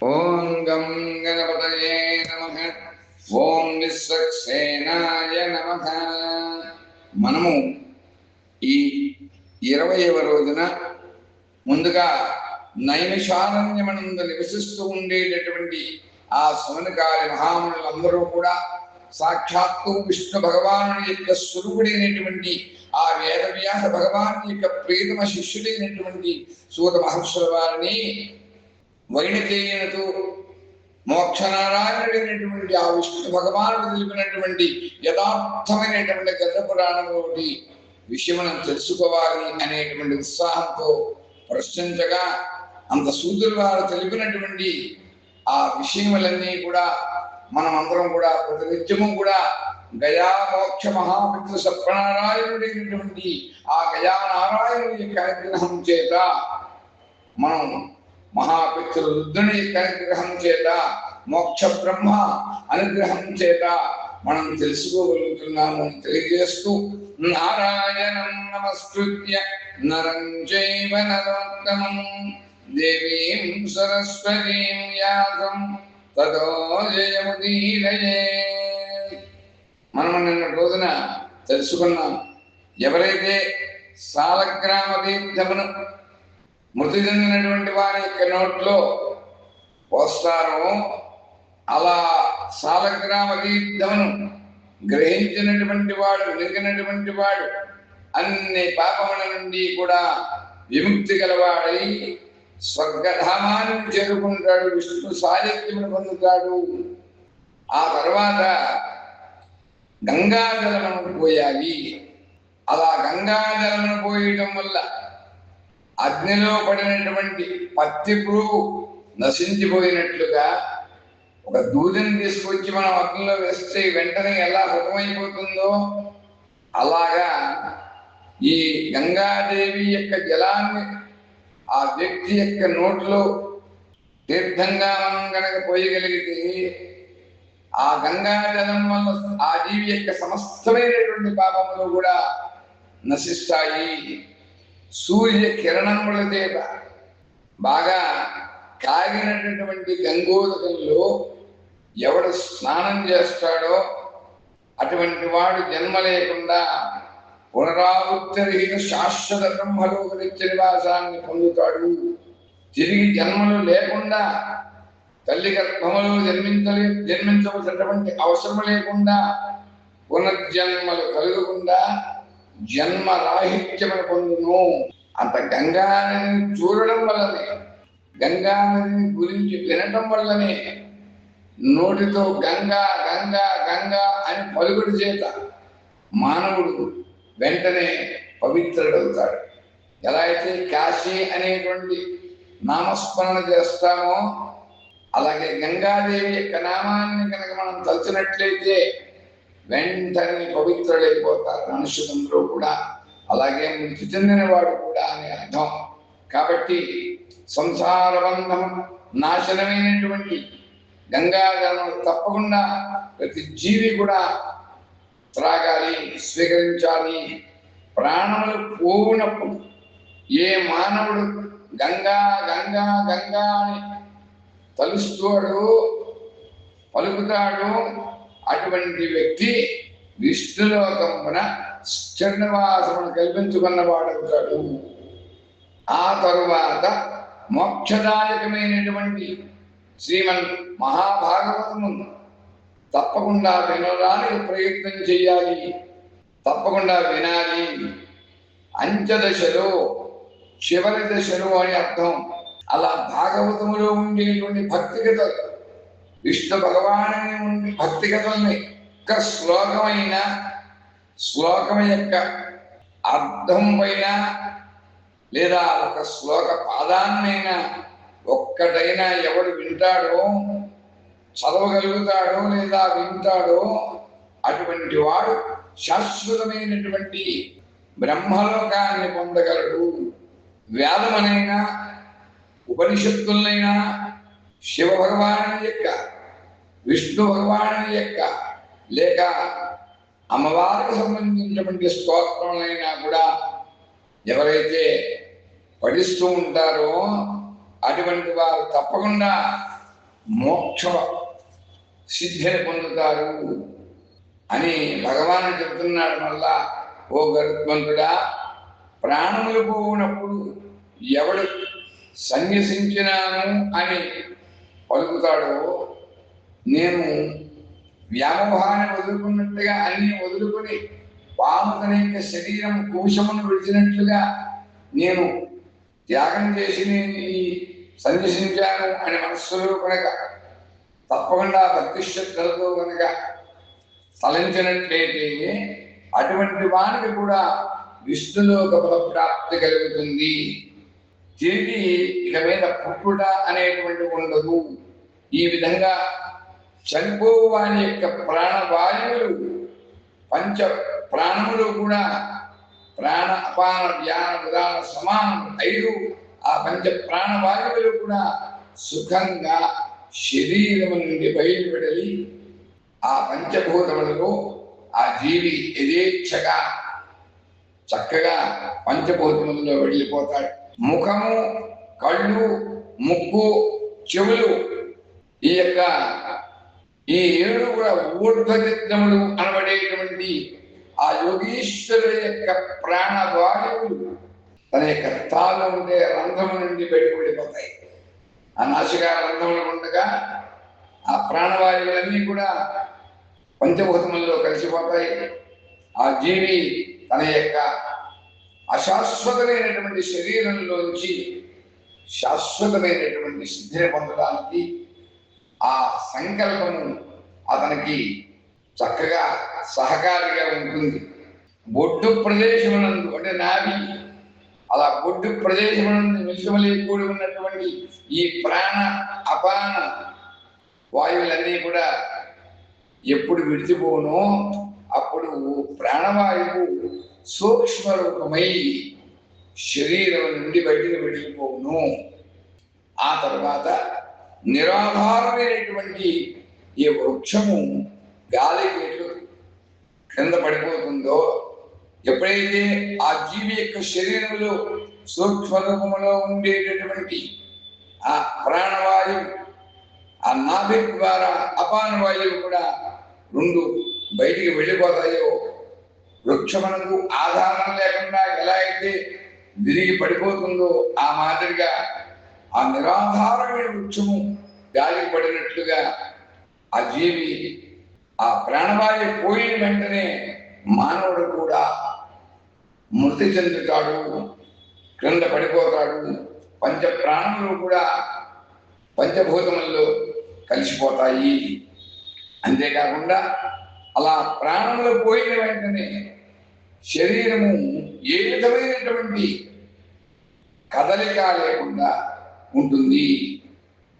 ఓం గం గణపతయే నమ. ఓం విశ్వక్సేనాయ నమ. మనము ఈ ఇరవైవ రోజున ముందుగా నైమిషారణ్యమనందు నివసిస్తూ ఉండేటటువంటి ఆ సుమనకారి మహామునులందరూ కూడా సాక్షాత్తు విష్ణు భగవాను యొక్క స్వరూపుడైనటువంటి ఆ వేదవ్యాస భగవాను యొక్క ప్రియతమ శిష్యుడైనటువంటి సూత మహర్షుల వారిని వైణతేయనతో మోక్షనారాయణుడైనటువంటి ఆ విష్ణు భగవానుడు తెలిపినటువంటి యథార్థమైనటువంటి గత పురాణంలో విషయం తెలుసుకోవాలి అనేటువంటి ఉత్సాహంతో ప్రశ్నించగా అంత సూదులు వారు తెలిపినటువంటి ఆ విషయములన్నీ కూడా మనం అందరం కూడా ప్రతినిత్యము కూడా గయా మోక్ష మహాపితృ సత్యనారాయణుడైనటువంటి ఆ గయా నారాయణుడి యొక్క అనుగ్రహం చేత మనం మహాపితృ రుద్రుని యొక్క అనుగ్రహం చేత మోక్ష బ్రహ్మ అనుగ్రహం చేత మనం తెలుసుకోగలుగుతున్నాము అని తెలియజేస్తూ నారాయణం నమస్కృత్య నరం చైవ నరోత్తమం దేవీం సరస్వతీం యాసం తదో జయముదీరయే మనం నిన్న రోజున తెలుసుకున్నాం ఎవరైతే సాలగ్రామ తీర్థమును మృతి చెందినటువంటి వారి యొక్క నోట్లో పోస్తారు అలా సాలగ్రామ తీర్థమును గ్రహించినటువంటి వాడు నిలిగినటువంటి వాడు అన్ని పాపముల నుండి కూడా విముక్తి గలవాడై స్వర్గధామాన్ని చేరుకుంటాడు విష్ణు సాహిత్యమును పొందుతాడు. ఆ తర్వాత గంగాజలమును పోయాలి. అలా గంగాజలమును పోయటం వల్ల అగ్నిలో పడినటువంటి పత్తి పురుగు నశించిపోయినట్లుగా ఒక దూదిని తీసుకొచ్చి మనం అగ్నిలో వేస్తే వెంటనే ఎలా హృతమైపోతుందో అలాగా ఈ గంగాదేవి యొక్క జలాన్ని ఆ వ్యక్తి యొక్క నోట్లో తీర్థంగా మనం కనుక పోయగలిగితే ఆ గంగా జలం వల్ల ఆ జీవి యొక్క సమస్తమైనటువంటి పాపములు కూడా నశిస్తాయి. సూర్య కిరణముల బాగా. కాగినటువంటి గంగోదకంలో ఎవడు స్నానం చేస్తాడో అటువంటి వాడు జన్మ లేకుండా పునరావృత్తరహిత శాశ్వత బ్రహ్మలోక నిత్య నివాసాన్ని పొందుతాడు. తిరిగి జన్మలు లేకుండా తల్లి గర్భములో జన్మించలే జన్మించవలసినటువంటి అవసరం లేకుండా పునర్జన్మలు కలగకుండా జన్మ రాహిత్యమును పొందును. అంత గంగా నదిని చూడడం వల్లనే గంగా నదిని గురించి వినటం వల్లనే నోటితో గంగా గంగా గంగా అని పలుకుడు చేత మానవుడు వెంటనే పవిత్రుడవుతాడు. ఎలా అయితే కాశీ అనేటువంటి నామస్మరణ చేస్తామో అలాగే గంగాదేవి యొక్క నామాన్ని కనుక మనం తలచినట్లయితే వెంటనే పవిత్రులైపోతారు. మనుషులందరూ కూడా అలాగే మృతి చెందినవాడు కూడా అని అర్థం. కాబట్టి సంసార బంధం నాశనమైనటువంటి గంగాజలం తప్పకుండా ప్రతి జీవి కూడా త్రాగాలి స్వీకరించాలి. ప్రాణములు పోవునప్పుడు ఏ మానవుడు గంగా గంగా గంగా అని తలుస్తాడు పలుకుతాడు అటువంటి వ్యక్తి విష్ణులోకమున కల్పించుకున్న కల్పించుకున్నవాడవుతాడు. ఆ తరువాత మోక్షదాయకమైనటువంటి శ్రీమన్ మహాభాగవతము తప్పకుండా వినడానికి ప్రయత్నం చేయాలి. తప్పకుండా వినాలి. అంత్యదశలో చివరి దశలో అని అర్థం. అలా భాగవతములో ఉండేటువంటి భక్తి కథలు విష్ణు భగవాను ఉండి భక్తి కథల్ని ఒక్క శ్లోకమైన శ్లోకం యొక్క అర్థం పైన లేదా ఒక శ్లోక పాదాన్నైనా ఒక్కటైనా ఎవడు వింటాడో చదవగలుగుతాడో లేదా వింటాడో అటువంటి వాడు శాశ్వతమైనటువంటి బ్రహ్మలోకాన్ని పొందగలడు. వేదమనైనా ఉపనిషత్తులనైనా శివ భగవాను యొక్క విష్ణు భగవాను యొక్క లేక అమ్మవారికి సంబంధించినటువంటి స్తోత్రములైనా కూడా ఎవరైతే పఠిస్తూ ఉంటారో అటువంటి వారు తప్పకుండా మోక్ష సిద్ధిని పొందుతారు అని భగవాను చెప్తున్నాడు మళ్ళా ఓ గరుత్మంతుడా ప్రాణములు పోనప్పుడు ఎవడు సన్యసించినాను అని పలుకుతాడో. నేను వ్యామోహాన్ని వదులుకున్నట్టుగా అన్ని వదులుకొని వాము తన యొక్క శరీరం కోశమును విడిచినట్లుగా నేను త్యాగం చేసి నేను ఈ సన్యసించాను అని మనస్సులో కనుక తప్పకుండా భక్తి శ్రద్ధలతో కనుక తలంచినట్లయితే అటువంటి వానికి కూడా విష్ణులోక ప్రాప్తి కలుగుతుంది. తిరిగి ఇక మీద పుట్టుట అనేటువంటి ఉండదు. ఈ విధంగా చనిపోవాని యొక్క ప్రాణవాయువులు పంచ ప్రాణములు కూడా ప్రాణ అపాన ధ్యాన విధాన సమానం ఐదు ఆ పంచ ప్రాణవాయువులు కూడా సుఖంగా శరీరం నుండి బయలుపెడలి ఆ పంచభూతములలో ఆ జీవి యథేచ్ఛగా చక్కగా పంచభూతములలో వెళ్ళిపోతాడు. ముఖము కళ్ళు ముక్కు చెవులు ఈ యొక్క ఈ ఏడు కూడా ఊర్ధ్వచిత్రములు అనబడేటువంటి ఆ యోగీశ్వరుడు యొక్క ప్రాణవాయువులు తన యొక్క తాను ఉండే రంధ్రము నుండి బయటకు వెళ్ళిపోతాయి. ఆ నాసికా రంధ్రములు ఉండగా ఆ ప్రాణవాయువులన్నీ కూడా పంచభూతముల్లో కలిసిపోతాయి. ఆ జీవి తన యొక్క అశాశ్వతమైనటువంటి శరీరంలోంచి శాశ్వతమైనటువంటి సిద్ధిని పొందడానికి ఆ సంకల్పము అతనికి చక్కగా సహకారిగా ఉంటుంది. బొడ్డు ప్రదేశమునందు అంటే నాభి అలా బొడ్డు ప్రదేశమునందు మిశ్రమలే కూడి ఉన్నటువంటి ఈ ప్రాణ అపాన వాయువులన్నీ కూడా ఎప్పుడు విడిచిపోనో అప్పుడు ప్రాణవాయువు సూక్ష్మ రూపమై శరీరం నుండి బయటకు వెళ్ళిపోవును. ఆ తర్వాత నిరాధారమైనటువంటి ఈ వృక్షము గాలికి ఎటు క్రింద పడిపోతుందో ఎప్పుడైతే ఆ జీవి యొక్క శరీరంలో సూక్ష్మ రూపంలో ఉండేటటువంటి ఆ ప్రాణవాయువు ఆ నాభి ద్వారా అపాన వాయువు కూడా రెండు బయటికి వెళ్ళిపోతాయో వృక్షమునకు ఆధారం లేకుండా ఎలా అయితే విరిగి పడిపోతుందో ఆ మాదిరిగా ఆ నిరాధారమైన వృక్షము గాలి పడినట్లుగా ఆ జీవి ఆ ప్రాణవాయు పోయిన వెంటనే మానవుడు కూడా మృతి చెందుతాడు క్రింద పడిపోతాడు పంచ ప్రాణములు కూడా పంచభూతముల్లో కలిసిపోతాయి. అంతేకాకుండా అలా ప్రాణములు పోయిన వెంటనే శరీరము ఏ విధమైనటువంటి కదలిక లేకుండా ఉంటుంది.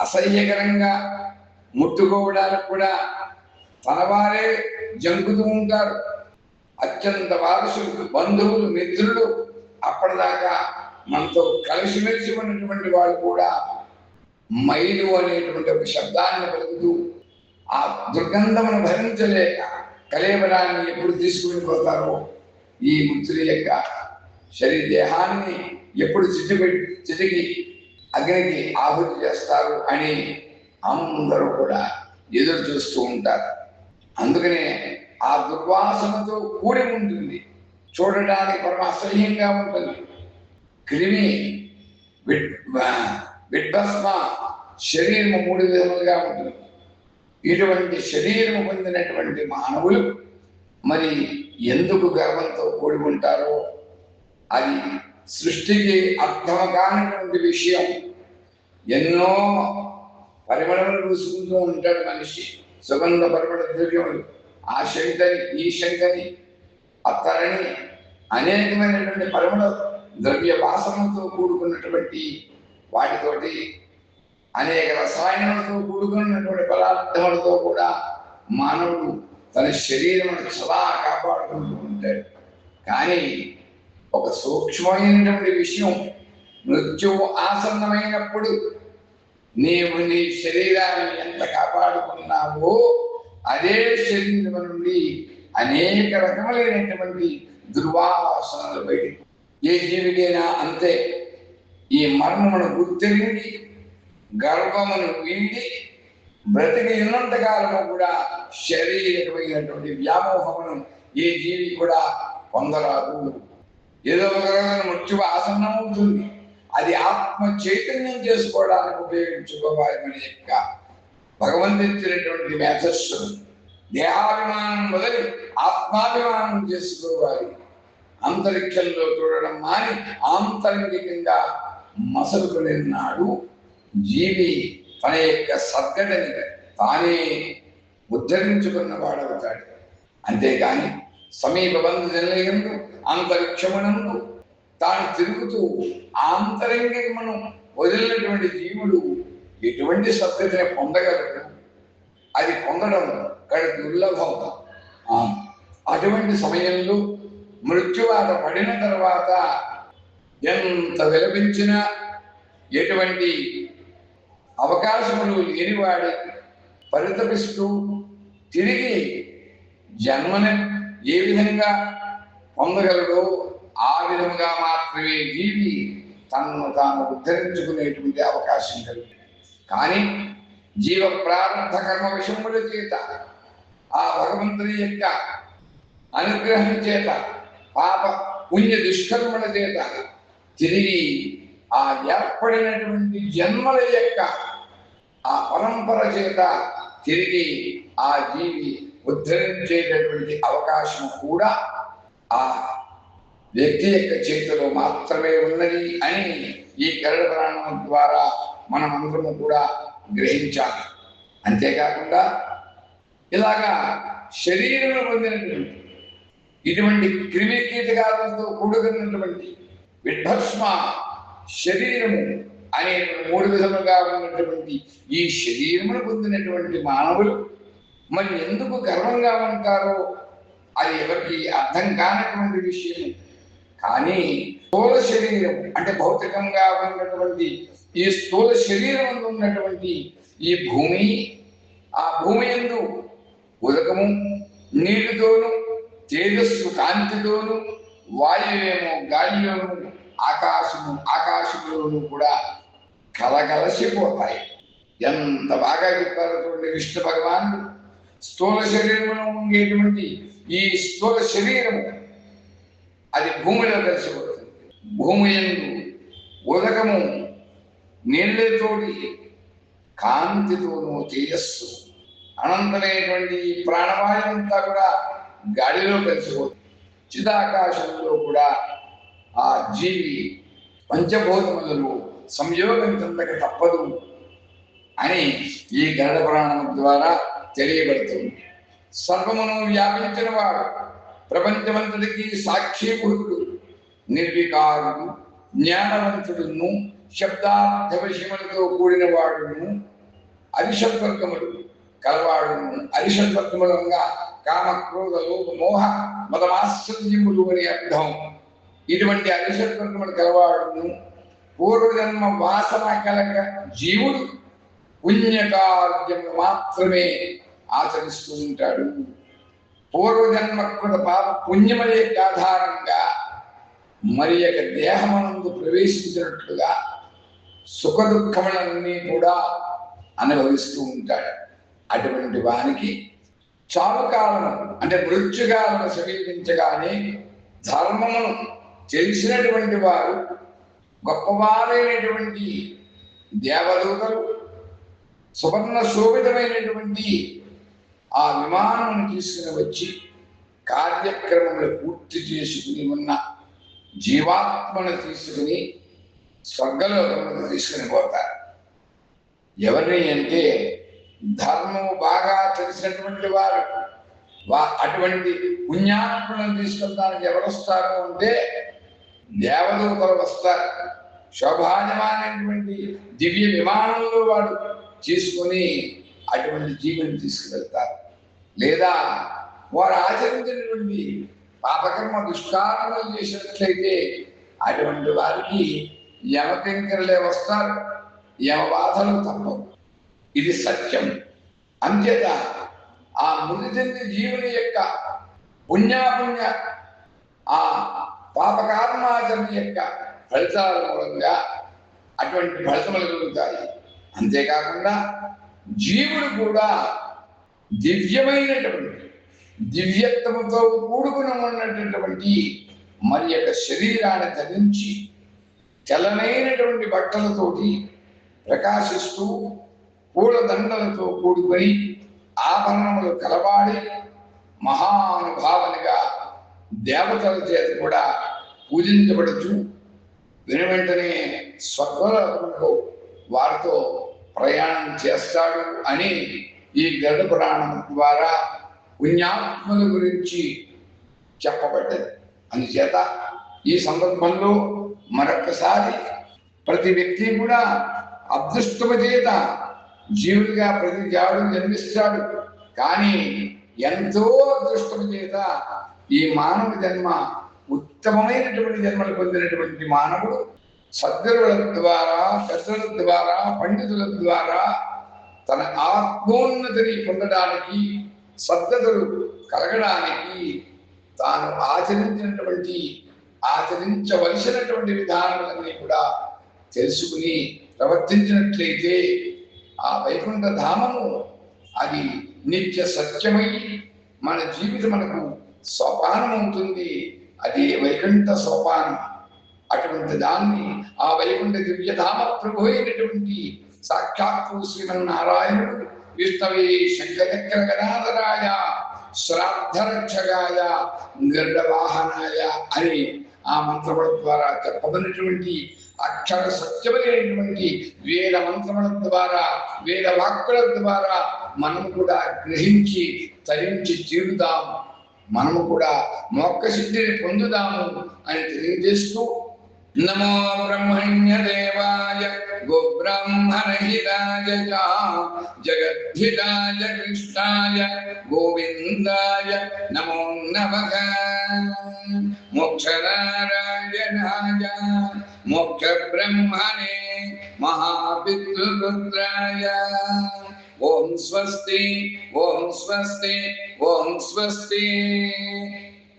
అసహ్యకరంగా ముట్టుకోవడానికి కూడా తన వారే జంకుతూ ఉంటారు. అత్యంత వారసులు బంధువులు మిత్రులు అప్పటిదాకా మనతో కలిసిమెలిసి ఉన్నటువంటి వాళ్ళు కూడా మైలు అనేటువంటి ఒక శబ్దాన్ని పలుకుతూ ఆ దుర్గంధమును భరించలేక కలేబరాన్ని ఎప్పుడు తీసుకుని పోతారో ఈ మృతుల యొక్క శరీర దేహాన్ని ఎప్పుడు చిటిపెట్టి చిటికి అగ్నికి ఆహుతి చేస్తారు అని అందరూ కూడా ఎదురు చూస్తూ ఉంటారు. అందుకనే ఆ దుర్వాసనతో కూడి ఉంటుంది. చూడడానికి పరమ అసహ్యంగా ఉంటుంది. క్రిమి విడ్భస్మ శరీరము మూడు విధములుగా ఉంటుంది. ఇటువంటి శరీరము పొందినటువంటి మానవులు మరి ఎందుకు గర్వంతో కూడి ఉంటారో అది సృష్టికి అర్థం కానిటువంటి విషయం. ఎన్నో పరిమళములు పూసుకుంటూ ఉంటాడు మనిషి. సుగంధ పరిమళ ద్రవ్యములు. ఆ శంకని ఈ శంకని అత్తరని అనేకమైనటువంటి పరిమళ ద్రవ్య వాసనతో కూడుకున్నటువంటి వాటితోటి అనేక రసాయనాలతో కూడుకున్నటువంటి పదార్థములతో కూడా మానవుడు తన శరీరం సదా కాపాడుకుంటూ ఉంటాడు కానీ ఒక సూక్ష్మమైనటువంటి విషయం మృత్యువు ఆసన్నమైనప్పుడు నీవు నీ శరీరాన్ని ఎంత కాపాడుకున్నావో అదే శరీరం నుండి అనేక రకములైనటువంటి దుర్వాసనలు బయట ఏ జీవికైనా అంతే. ఈ మర్మమును గుర్తెరిగి గర్వమును వీడి బ్రతికి ఉన్నంత కాలము కూడా శరీరమైనటువంటి వ్యామోహమును ఏ జీవి కూడా పొందరాదు. ఏదో ఒక రకమైన మృత్యు ఆసన్నం ఉంటుంది అది ఆత్మ చైతన్యం చేసుకోవడానికి ఉపయోగించుకోవాలి యొక్క యొక్క భగవంతుడిచ్చినటువంటి మేధస్సు దేహాభిమానం మొదలు ఆత్మాభిమానం చేసుకోవాలి. అంతరిక్షంలో చూడడం మాని ఆంతరంగికంగా మసలుకునే నాడు జీవి తన యొక్క సద్గతిని తానే ఉద్ధరించుకున్న వాడవుతాడు. అంతేగాని సమీప బంధుజనులందు అంతరిక్షమణంలో తాను తిరుగుతూ ఆంతరంగికమును వదిలినటువంటి జీవుడు ఎటువంటి సద్గతిని పొందగలడు? అది పొందడం ఇక్కడ దుర్లభం. అటువంటి సమయంలో మృత్యువాత పడిన తర్వాత ఎంత విలపించినా ఎటువంటి అవకాశములు లేనివాడి పరితపిస్తూ తిరిగి జన్మని ఏ విధంగా పొందగలడో ఆ విధంగా మాత్రమే జీవి తనను తాను ఉద్ధరించుకునేటువంటి అవకాశం కలిగింది. కానీ జీవ ప్రారంభ కర్మ విషముల చేత ఆ భగవంతుని యొక్క అనుగ్రహం చేత పాప పుణ్య దుష్కర్మల చేత తిరిగి ఆ ఏర్పడినటువంటి జన్మల యొక్క ఆ పరంపర చేత తిరిగి ఆ జీవి ఉద్ధరించేటటువంటి అవకాశం కూడా ఆ వ్యక్తి యొక్క చేతిలో మాత్రమే ఉన్నది అని ఈ గరుడ ప్రాణం ద్వారా మనమందరము కూడా గ్రహించాలి. అంతేకాకుండా ఇలాగా శరీరంలో పొందినటువంటి ఇటువంటి క్రిమి కీటకాలతో కూడుకున్నటువంటి విభస్మ శరీరము అనే మూడు విధములుగా ఉన్నటువంటి ఈ శరీరమును పొందినటువంటి మానవులు. మరి ఎందుకు గర్వంగా ఉంటారో అది ఎవరికి అర్థం కానటువంటి విషయం కానీ స్థూల శరీరం అంటే భౌతికంగా ఉన్నటువంటి ఈ స్థూల శరీరం ఉన్నటువంటి ఈ భూమి ఆ భూమి ఎందు ఉదకము నీటితోను తేజస్సు కాంతితోను వాయువేమో గాలిలోను ఆకాశము ఆకాశములను కూడా కలగలసిపోతాయి ఎంత బాగా చెప్పారు చూడండి విష్ణు భగవానుడు స్థూల శరీరంలో ఉండేటువంటి ఈ స్థూల శరీరము అది భూమిలో కలిసిపోతుంది. భూమి ఎందు ఉదకము నీళ్ళతోటి కాంతితోనూ తేజస్సు అనంతమైనటువంటి ఈ ప్రాణవాయువు అంతా కూడా గాలిలో కలిసిపోతుంది. చిదాకాశంలో కూడా ఆ జీవి పంచభూతములలో సంయోగం చెందక తప్పదు అని ఈ గరుడ పురాణం ద్వారా తెలియబడుతుంది. సర్వమును వ్యాపించిన వాడు ప్రపంచమంతటికి సాక్షీభూతుడు నిర్వికారుడు జ్ఞానవంతుడును శబ్దార్థవశములతో కూడిన వాడును అరిషద్వర్గములు కలవాడును అరిషద్వర్గములంగా కామ క్రోధ మోహ మతమాశ్చర్యములు అని అర్థం. ఇటువంటి అరిశత్వములు కలవాడును. పూర్వజన్మ వాసన కలగ జీవుడు పుణ్యకార్యము మాత్రమే ఆచరిస్తూ ఉంటాడు. పూర్వజన్మకృత పాప పుణ్యమనే ఆధారంగా మరి యొక్క దేహమనందు ప్రవేశించినట్లుగా సుఖ దుఃఖములన్నీ కూడా అనుభవిస్తూ ఉంటాడు. అటువంటి వానికి చావు అంటే మృత్యుకాలను సమీపించగానే ధర్మమును తెలిసినటువంటి వారు గొప్పవారైనటువంటి దేవదూతలు సువర్ణ శోభితమైనటువంటి ఆ విమానం తీసుకుని వచ్చి కార్యక్రమములు పూర్తి చేసుకుని ఉన్న జీవాత్మను తీసుకుని స్వర్గలోకములకు తీసుకుని పోతారు. ఎవరిని అంటే ధర్మము బాగా తెలిసినటువంటి వారు. అటువంటి పుణ్యాత్మలను తీసుకెళ్తానికి ఎవరు వస్తారు అంటే దేవదూతలు వస్తారు. శోభాయమానమైనటువంటి దివ్య విమానంలో వాడు తీసుకొని అటువంటి జీవుని తీసుకువెళ్తారు లేదా వారు ఆచరించినటువంటి పాపకర్మ దుష్కారణలు చేసినట్లయితే అటువంటి వారికి యమకింకరులే వస్తారు. యమ బాధలు తప్పవు. ఇది సత్యం. అంతేత ఆ మృతి చెంది జీవుని యొక్క పుణ్యాపుణ్య ఆ పాపకారణాచరణ యొక్క ఫలితాల మూలంగా అటువంటి ఫలితములు కలుగుతాయి. అంతేకాకుండా జీవుడు కూడా దివ్యమైనటువంటి దివ్యత్వంతో కూడుకుని ఉన్నటువంటి మరి యొక్క శరీరాన్ని ధరించి తెల్లనైనటువంటి బట్టలతోటి ప్రకాశిస్తూ పూలదండలతో కూడుకొని ఆభరణములు కలవాడి మహానుభావనిగా దేవతల చేత కూడా పూజించబడుచు విని వెంటనే స్వర్గలోకంలో వారితో ప్రయాణం చేస్తాడు అని ఈ గరుడ పురాణం ద్వారా పుణ్యాత్మల గురించి చెప్పబడ్డది. అందుచేత ఈ సందర్భంలో మరొకసారి ప్రతి వ్యక్తి కూడా అదృష్టము చేత జీవుడిగా ప్రతి జాడు జన్మిస్తాడు. కానీ ఎంతో అదృష్టం చేత ఈ మానవ జన్మ ఉత్తమమైనటువంటి జన్మలు పొందినటువంటి మానవుడు సద్గురుల ద్వారా పెద్దల ద్వారా పండితుల ద్వారా తన ఆత్మోన్నతిని పొందడానికి సద్గతులు కలగడానికి తాను ఆచరించినటువంటి ఆచరించవలసినటువంటి విధానాలన్నీ కూడా తెలుసుకుని ప్రవర్తించినట్లయితే ఆ వైకుంఠ ధామము అది నిత్య సత్యమై మన జీవితం మనకు సోపానం అవుతుంది అది వైకుంఠ సోపానం. అటువంటి దాన్ని ఆ వైకుంఠ దివ్యధామ ప్రభు అయినటువంటి సాక్షాత్తు శ్రీమన్నారాయణుడు విష్ణవే శంకరచక్ర గదాధరాయ శ్రాద్ధరక్షగాయ నిర్ణవాహనాయ అని ఆ మంత్రముల ద్వారా చెప్పబడినటువంటి అక్షర సత్యమైనటువంటి వేద మంత్రముల ద్వారా వేద వాక్కుల ద్వారా మనం కూడా గ్రహించి తరించి తీరుదాం. మనము కూడా మోక్ష సిద్ధిని పొందుదాము అని తెలియజేస్తూ నమో బ్రహ్మణ్య దేవాయ గోబ్రాహ్మణహితాయ చ కృష్ణాయ గోవిందాయ నమో నమ. మోక్షనారాయణాయ మోక్ష బ్రహ్మణే మహాపితృపుత్రాయ ఓం స్వస్తి ఓం స్వస్తి ఓం స్వస్తి